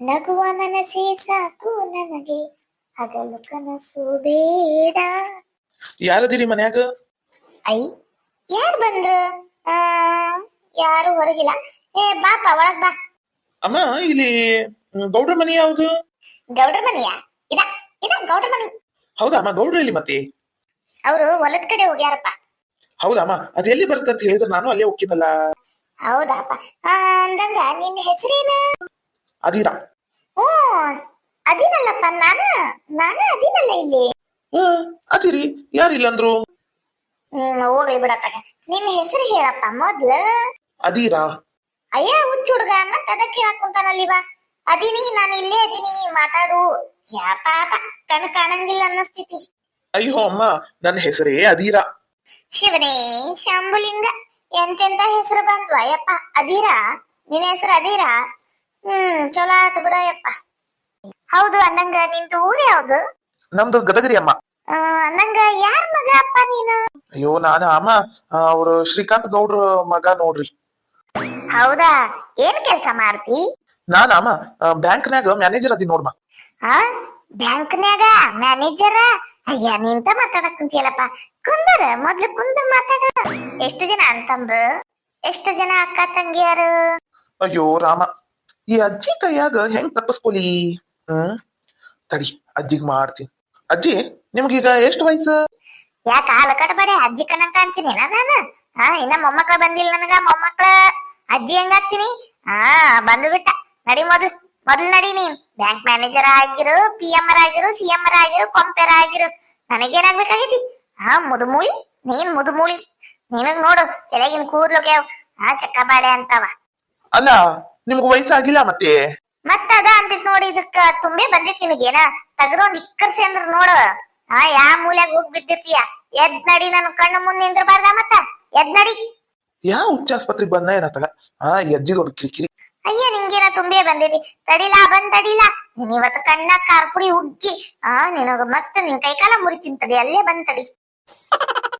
ನಗುವ ಮನಸ್ಸೇ ಸಾಕು ನನಗೆ. ಹಗಲು ಕನಸು ಬೇಡ. ಯಾರದಿರಿ ಮನ್ಯಾಗ? ಐ ಯಾರು ಬಂದ್ರು? ಆ ಯಾರು ಹೊರಗಿಲ್ಲ. ಏ ಬಾಪ ಒಳಗ್ ಬಾ. ಅಮ್ಮ ಇಲ್ಲಿ ಮ್, ಗೌಡ್ರ ಮನೆ ಯಾವ್ದು? ಗೌಡ್ರ ಮನೆಯ? ಇದ ಇದ ಗೌಡ್ರ ಮನಿ. ಹೌದಾ ಅಮ್ಮ ಗೌಡ್ರ ಇಲ್ಲಿ ಮತ್ತೆ? ಅವರು ಹೊಲದ ಕಡೆ ಹೋಗ್ಯಾರಪ್ಪ. ಹೌದಾ ಅಮ್ಮ ಅದ್ ಎಲ್ಲಿ ಬರುತ್ತೆ ಅಂತ ಹೇಳಿದ್ರೆ ನಾನು ಅಲ್ಲೇ ಹೋಗ್ತೀನಲ್ಲ. ಹೌದಪ್ಪ ಆ, ಅಂದಂಗ ನಿನ್ನ ಹೆಸರೇನು? ಅದೀರಾ ಓ ಅದಿನಲ್ಲಪ್ಪ ನಾನು ನಾನು ಅದಿನಲ್ಲ ಇಲ್ಲಿ. ಹ್ಮ್ ಅದಿರಿ ಯಾರಿಲ್ಲ ಅಂದ್ರು ಹ್ಮ್ ಹೋಗ್ಲಿ ಬಿಡತ್ತಾಗ ನಿನ್ನ ಹೆಸರು ಹೇಳಪ್ಪ ಮೊದ್ಲು. ಅದೀರಾ ಅಯ್ಯ ಹುಚ್ಚ ಹುಡುಗ ಮತ್ತ ಅದಕ್ಕೆ ಹೇಳಕ್ ಕುಂತಾನಲ್ಲಿವ ಅದೀನಿ ನಾನು ಇಲ್ಲೇ ಅದಿನಿ ಮಾತಾಡು. ಯಾ ಪಾಪ ಕಣ್ ಕಾಣಂಗಿಲ್ಲ ಸ್ಥಿತಿ. ಅಯ್ಯೋ ಅಮ್ಮ ನನ್ನ ಹೆಸರೇ ಅದೀರಾ ಶಿವನೇ ಶಂಭುಲಿಂಗ ಎಂತೆಂತ ಹೆಸರು ಬಂದ್ವಾ? ಯಪ್ಪ ಅದೀರಾ ನಿನ್ನ ಹೆಸರು ಅದೀರಾ ಹ್ಮ್ ಚಲೋ ಆತು ಬಿಡಯಪ್ಪ ಹೌದು ಅನ್ನಂಗ ನಿಂದು ಊರ್ ಯಾವ್ದು? ನಮ್ದು ಗದಗರಿ ಅಮ್ಮ. ಆ, ಅನ್ನಂಗ ಯಾರ್ ಮಗ ಅಪ್ಪ ನೀನು? ಅಯ್ಯೋ ನಾನು ಅಮ್ಮ ಅವರು ಶ್ರೀಕಾಂತ್ ಗೌಡ್ರ ಮಗ ನೋಡ್ರಿ. ಹೌದಾ? ಏನ್ ಕೆಲ್ಸ ಮಾಡ್ತಿ? ನಾನ ಅಮ್ಮ ಬ್ಯಾಂಕ್ನಾಗ ಮ್ಯಾನೇಜರ್ ಅದಿ ನೋಡ್ಮ ಆ ಬ್ಯಾಂಕ್ನ್ಯಾಗ ಮ್ಯಾನೇಜರ? ಅಯ್ಯ ನಿಂತ ಮಾತಾಡಕ್ ಕುಂತಿಯಲ್ಲಪ್ಪ. ಕುಂದರ ಮೊದ್ಲು ಕುಂದ್ರ ಮಾತಾಡ. ಎಷ್ಟು ಜನ ಅಂತಂದ್ರು ಎಷ್ಟು ಜನ ಅಕ್ಕ ತಂಗಿಯರು? ಅಯ್ಯೋ ರಾಮ. ಈ ಅಜ್ಜಿ ಕೈಯಾಗ ಹೆಂಗ್ ತಪ್ಪಿಸ್ಕೊಲಿ ಹ್ಮ್ ತಡಿ ಅಜ್ಜಿಗ್ ಮಾಡ್ತೀನಿ. ಅಜ್ಜಿ ನಿಮ್ಗೀಗ ಎಷ್ಟು ವಯಸ್ಸು? ಯಾಕ ಹಾಲು ಕಟ್ಬೇಡಿ ಅಜ್ಜಿ ಕಣ್ಣ ಕಾಣ್ತೀನಿ. ನಾನು ಹಾ ಇನ್ನ ಮೊಮ್ಮಕ್ಳ ಬಂದಿಲ್ಲ ನನಗ ಮೊಮ್ಮಕ್ಳ. ಅಜ್ಜಿ ಹೆಂಗಾಗ್ತೀನಿ ಹಾ ಬಂದು ಬಿಟ್ಟ. ನಡಿ ಮೊದಲು ಮೊದಲು ನಡಿ ನೀನ್. ಬ್ಯಾಂಕ್ ಮ್ಯಾನೇಜರ್ ಆಗಿರು ಪಿ ಎಂ ಆಗಿರು ಸಿ ಎಂ ಆಗಿರು ಕೊಂಪೆರ ಆಗಿರು. ನನಗೇನಾಗ್ಬೇಕಾಗೈತಿ? ಹಾ ಮುದುಮೂಳಿ ನೀನ್ ಮುದುಮೂಳಿ. ನಿನಗ್ ನೋಡು ತಲೆಗಿನ ಕೂದ್ಲೋಗ್ಯಾವ. ಹಾ ಚಕ್ಕ ಬಾಡೆ ಅಂತವ. ಅಲ್ಲ ನಿಮ್ಗೆ ವಯಸ್ಸಾಗಿಲ್ಲ ಮತ್ತೆ? ಮತ್ತ ಅದ ಅಂತಿತ್ ನೋಡಿ ಇದಕ್ಕ ತುಂಬೆ ಬಂದಿತ್ ನಿನಗೇನ ತಗದೊಂದ್ ಇಕ್ಕರ್ಸಿ ಅಂದ್ರ ನೋಡು. ಆ ಯಾ ಮೂಲ್ಯಾಗ ಹೋಗಿ ಬಿದ್ದಿರ್ತೀಯ? ಎದ್ ನಡಿ ನನ್ ಕಣ್ಣು ಮುಂದೆ ನಿಂದ್ರಬಾರ್ದ ಮತ್ತ? ಎದ್ ನಡಿ. ಯಾವ ಹುಚ್ಚಾಸ್ಪತ್ರೆಗೆ ಬಂದ ಏನತ್ತಲ್ಲ? ಆ ಎದ್ದಿ ಒಂದು ಕಿರಿಕಿರಿ. ಅಯ್ಯ ನಿಂಗೇನ ತುಂಬೆ ಬಂದಿರಿ ತಡಿಲಾ ಬಂದ್ ತಡಿಲಾ. ನೀನ್ ಇವತ್ತು ಕಣ್ಣ ಕಾರ್ಪುಡಿ ಉಗ್ಗಿ. ಆ ನಿನಗ ಮತ್ತೆ ನಿನ್ ಕೈಕಾಲ ಮುರಿತೀನಿ ತಡಿ. ಅಲ್ಲೇ ಬಂದ್ ತಡಿ.